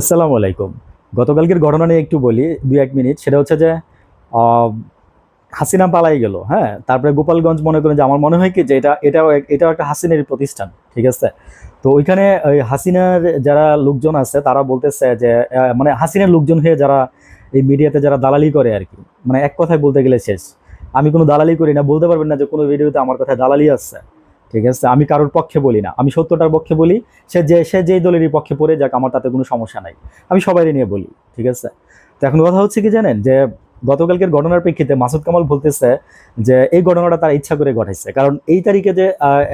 আসসালামু আলাইকুম। গতকালকের ঘটনা নিয়ে একটু বলি, দুই এক মিনিট। সেটা হচ্ছে যে হাসিনা পালাই গেল হ্যাঁ? তারপরে গোপালগঞ্জ মনে করেন যে, আমার মনে হয় কি যে, এটা, এটাও এটাও একটা হাসিনের প্রতিষ্ঠান, ঠিক আছে? তো ওইখানে ওই হাসিনার যারা লোকজন আছে, তারা বলতেছে যে মানে হাসিনার লোকজন হয়ে যারা এই মিডিয়াতে যারা দালালি করে আর কি মানে এক কথায় বলতে গেলে শেষ। আমি কোনো দালালি করি না, বলতে পারবেন না যে কোনো ভিডিওতে আমার কথায় দালালি আছে। ঠিক আছে? আমি কারোর পক্ষে বলি না। আমি সত্যটার পক্ষে বলি, সে যে, সে যেই দলেরই পক্ষে পড়ে যাক, আমার তাতে কোনো সমস্যা নাই। আমি সবাই নিয়ে বলি, ঠিক আছে? তো এখন কথা হচ্ছে কি জানেন? যে গতকালকের ঘটনার প্রেক্ষিতে মাসুদ কামাল বলতেছে যে এই ঘটনাটা তারা ইচ্ছা করে ঘটাইছে। কারণ এই তারিখে যে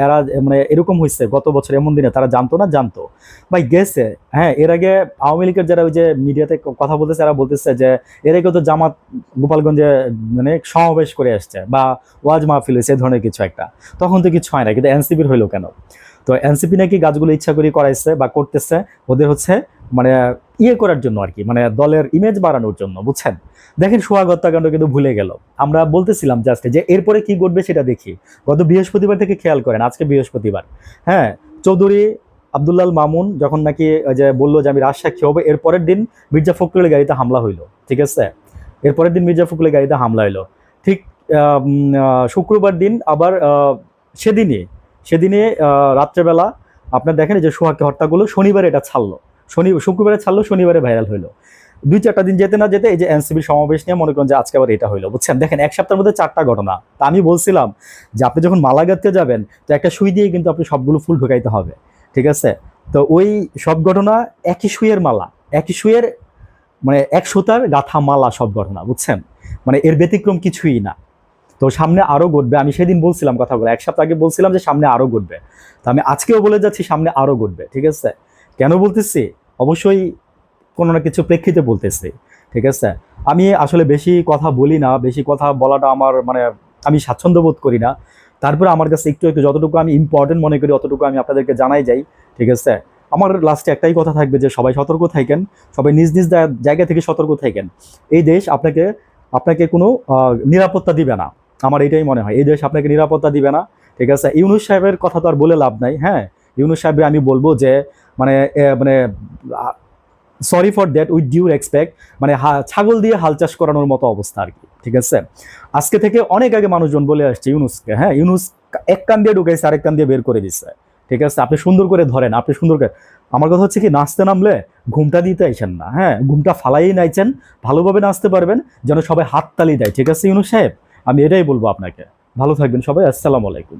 এরা মানে এরকম হয়েছে গত বছর এমন দিনে তারা জানতো না, জানতো। ভাই, গেছে। হ্যাঁ এর আগে আওয়ামী লীগের যারা ওই যে মিডিয়াতে কথা বলতেছে, এরা বলতেছে যে এর আগে তো জামাত গোপালগঞ্জে মানে সমাবেশ করে আসছে বা ওয়াজ মাহফিল হয়েছে এই ধরনের কিছু একটা। তখন তো কিছু হয় না কিন্তু এনসিপির হইল কেন? তো এনসিপি নাকি গাছগুলো ইচ্ছা করে করাইছে বা করতেছে, ওদের হচ্ছে মানে ইয়ে করার জন্য আর কি মানে দলের ইমেজ বাড়ানোর জন্য, বুঝছেন? দেখেন সোহাগ হত্যাকাণ্ড কিন্তু ভুলে গেল। আমরা বলতেছিলাম জাস্ট যে এরপরে কি ঘটবে সেটা দেখি। গত বৃহস্পতিবার থেকে খেয়াল করেন, আজকে বৃহস্পতিবার। হ্যাঁ চৌধুরী আবদুল্লাল মামুন যখন নাকি যে বলল যে আমি রাজসাক্ষী হব এর পরের দিন মির্জা ফখরুলের গাড়িতে হামলা হইল, ঠিক আছে? এরপরের দিন মির্জা ফখরুলের গাড়িতে হামলা হইল। ঠিক শুক্রবার দিন আবার সেদিনে সেদিনে রাত্রেবেলা আপনার দেখেন যে সোহাগকে হত্যা করল, শনিবারে এটা ছাড়লো। শনি, শুক্রবারে ছাড়লো, শনিবারে ভাইরাল হইল। দুই চারটা দিন যেতে না যেতে এই যে এনসিবির সমাবেশ নিয়ে মনে করেন যে আজকে আবার এটা হইল, বুঝছেন? দেখেন, এক সপ্তাহের মধ্যে চারটা ঘটনা। তা আমি বলছিলাম যে আপনি যখন মালা গাঁথতে যাবেন, তো একটা সুই দিয়ে কিন্তু আপনি সবগুলো ফুল ঢুকাইতে হবে, ঠিক আছে? তো ওই সব ঘটনা একই সুইয়ের মালা, একই সুইয়ের মানে এক সুতার গাথা মালা সব ঘটনা, বুঝছেন? মানে এর ব্যতিক্রম কিছুই না। তো সামনে আরও ঘটবে, আমি সেদিন বলছিলাম কথাগুলো, এক সপ্তাহ আগে বলছিলাম যে সামনে আরও ঘটবে। তো আমি আজকেও বলে যাচ্ছি সামনে আরও ঘটবে, ঠিক আছে? কেন বলতেছি? অবশ্যই কোনো না কিছু প্রেক্ষিতে বলতেছি, ঠিক আছে? আমি আসলে বেশি কথা বলি না, বেশি কথা বলাটা আমার মানে আমি স্বাচ্ছন্দ্য বোধ করি না। তারপরে আমার কাছে একটু একটু যতটুকু আমি ইম্পর্টেন্ট মনে করি, অতটুকু আমি আপনাদেরকে জানাই যাই, ঠিক আছে? আমার লাস্টে একটাই কথা থাকবে যে সবাই সতর্ক থাকেন, সবাই নিজ নিজ জায়গা থেকে সতর্ক থাকেন। এই দেশ আপনাকে আপনাকে কোনো নিরাপত্তা দিবে না, আমার এটাই মনে হয়। এই দেশ আপনাকে নিরাপত্তা দিবে না, ঠিক আছে? ইউনুস সাহেবের কথা তো আর বলে লাভ নাই হ্যাঁ? ইউনুস সাহেবের আমি বলব যে মানে মানে sorry for that with due respect মানে ছাগল দিয়ে হাল চাষ করানোর মতো অবস্থা আর কি, ঠিক আছে? আজকে থেকে অনেক আগে মানুষজন বলে আসছে ইউনুসকে হ্যাঁ ইউনুস এক কান দিয়ে ঢুকাইছে, আরেক কান দিয়ে বের করে দিচ্ছে ঠিক আছে? আপনি সুন্দর করে ধরেন, আপনি সুন্দর করে, আমার কথা হচ্ছে কি, নাচতে নামলে ঘুমটা দিতে আইছেন না হ্যাঁ? ঘুমটা ফালাই নাইছেন, ভালোভাবে নাচতে পারবেন, যেন সবাই হাততালি দেয়, ঠিক আছে ইউনুস সাহেব? আমি এটাই বলব আপনাকে, ভালো থাকবেন সবাই, আসসালামু আলাইকুম।